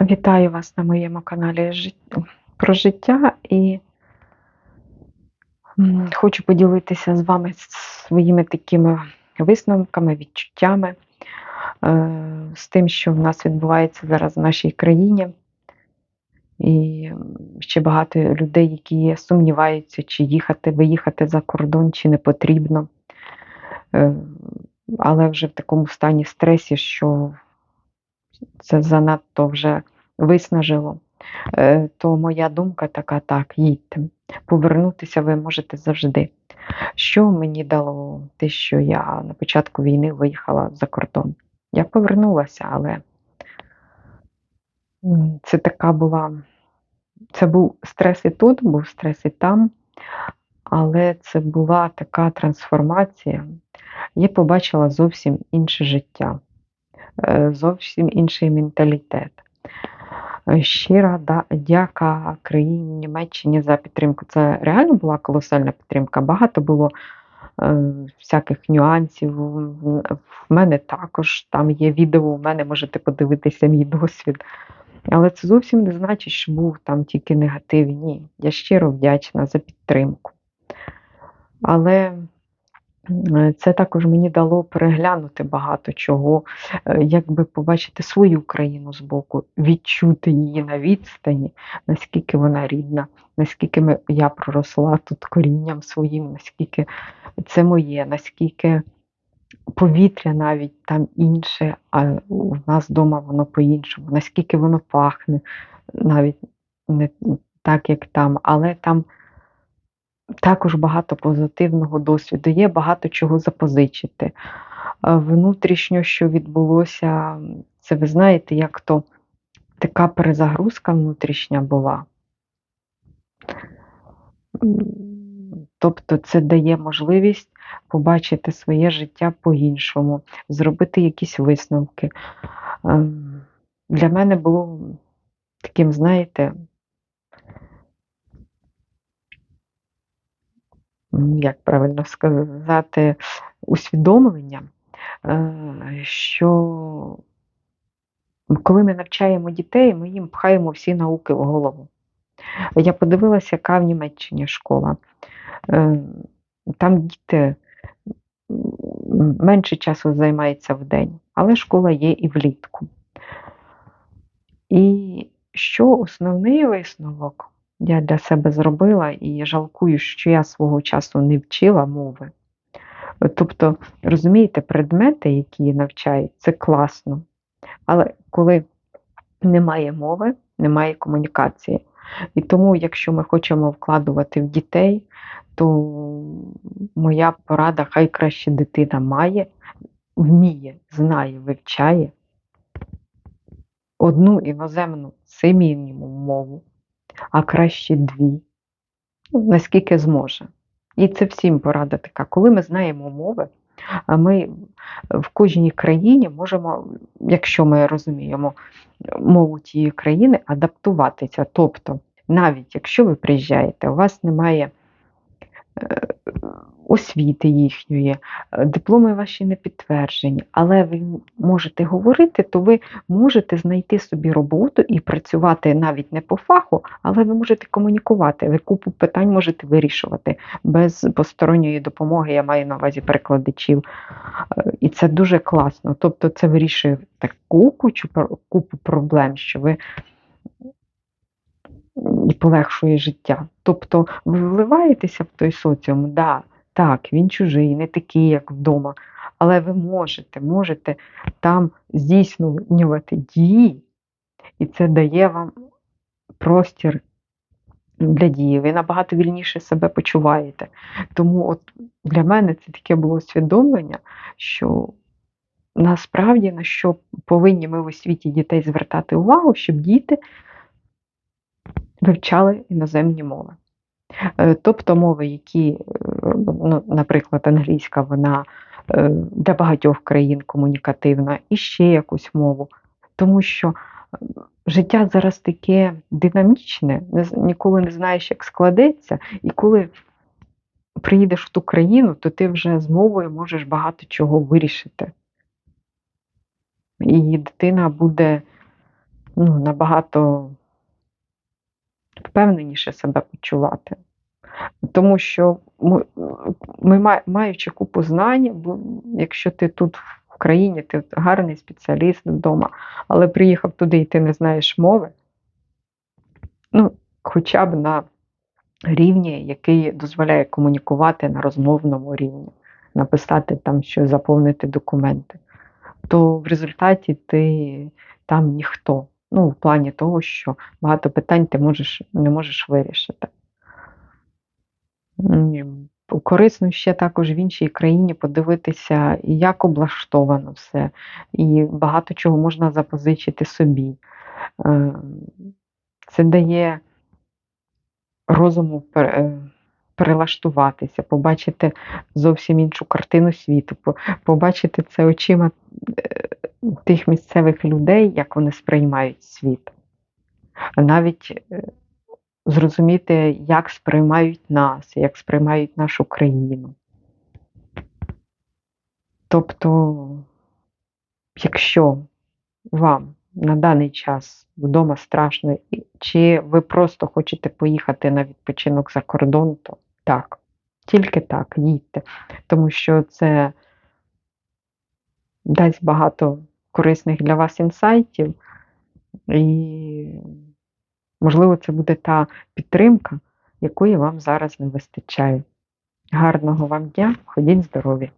Вітаю вас на моєму каналі про життя і хочу поділитися з вами своїми такими висновками, відчуттями е, з тим, що в нас відбувається зараз в нашій країні. І ще багато людей, які сумніваються, чи їхати, виїхати за кордон, чи не потрібно. Е, Але вже в такому стані стресі, що це занадто вже виснажило, Е, то моя думка така: так, їдьте. Повернутися ви можете завжди. Що мені дало те, що я на початку війни виїхала за кордон? Я повернулася, але це така була. Це був стрес і тут, був стрес і там, але це була така трансформація. Я побачила зовсім інше життя, зовсім інший менталітет. Е, Щира дяка країні Німеччині за підтримку. Це реально була колосальна підтримка. Багато було е, всяких нюансів. В мене також там є відео, у мене можете подивитися мій досвід. Але це зовсім не значить, що був там тільки негатив. Ні. Я щиро вдячна за підтримку. Але е, це також мені дало переглянути багато чого, е, якби побачити свою країну збоку, відчути її на відстані, наскільки вона рідна, наскільки я проросла тут корінням своїм, наскільки це моє, наскільки повітря навіть там інше, а у нас вдома воно по-іншому, наскільки воно пахне, навіть не так, як там, але там також багато позитивного досвіду, є багато чого запозичити. Внутрішньо, що відбулося, це ви знаєте, як то така перезагрузка внутрішня була. Тобто це дає можливість побачити своє життя по-іншому, зробити якісь висновки. Ем, Для мене було таким, знаєте, як правильно сказати, усвідомлення, е, що коли ми навчаємо дітей, ми їм пхаємо всі науки в голову. Я подивилася, яка в Німеччині школа. Е, Там діти менше часу займаються в день, але школа є і влітку. І що основний висновок я для себе зробила і жалкую, що я свого часу не вчила мови. Тобто, розумієте, предмети, які навчають, це класно. Але коли немає мови, немає комунікації. І тому, якщо ми хочемо вкладувати в дітей, то моя порада, хай краще дитина має, вміє, знає, вивчає одну іноземну це мінімум мову, а краще дві, наскільки зможе. І це всім порада така. Коли ми знаємо мови, ми в кожній країні можемо, якщо ми розуміємо мову тієї країни, адаптуватися. Тобто, навіть якщо ви приїжджаєте, у вас немає освіти їхньої, дипломи ваші не підтверджені, але ви можете говорити, то ви можете знайти собі роботу і працювати навіть не по фаху, але ви можете комунікувати, ви купу питань можете вирішувати без посторонньої допомоги, я маю на увазі перекладачів. І це дуже класно. Тобто це вирішує таку кучу, купу проблем, що ви і полегшує життя. Тобто ви вливаєтеся в той соціум, да, так, він чужий, не такий, як вдома, але ви можете, можете там здійснювати дії, і це дає вам простір для дії. Ви набагато вільніше себе почуваєте. Тому от для мене це таке було усвідомлення, що насправді на що повинні ми в освіті дітей звертати увагу, щоб діти вивчали іноземні мови. Е, Тобто мови, які, е, ну, наприклад, англійська, вона е, для багатьох країн комунікативна, і ще якусь мову. Тому що життя зараз таке динамічне, ніколи не знаєш, як складеться, і коли приїдеш в ту країну, то ти вже з мовою можеш багато чого вирішити. І дитина буде ну, набагато впевненіше себе почувати. Тому що ми, маючи купу знань, якщо ти тут в країні, ти гарний спеціаліст вдома, але приїхав туди і ти не знаєш мови, ну, хоча б на рівні, який дозволяє комунікувати на розмовному рівні, написати там щось, заповнити документи, то в результаті ти там ніхто. Ну, в плані того, що багато питань ти можеш, не можеш вирішити. Корисно ще також в іншій країні подивитися, як облаштовано все, і багато чого можна запозичити собі. Е, Це дає розуму пер- е, побачити зовсім іншу картину світу, побачити це очима е, тих місцевих людей, як вони сприймають світ. Навіть е, зрозуміти, як сприймають нас, як сприймають нашу країну. Тобто, якщо вам на даний час вдома страшно, чи ви просто хочете поїхати на відпочинок за кордон, то так, тільки так, їдьте, тому що це дасть багато корисних для вас інсайтів, і, можливо, це буде та підтримка, якої вам зараз не вистачає. Гарного вам дня, ходіть здорові!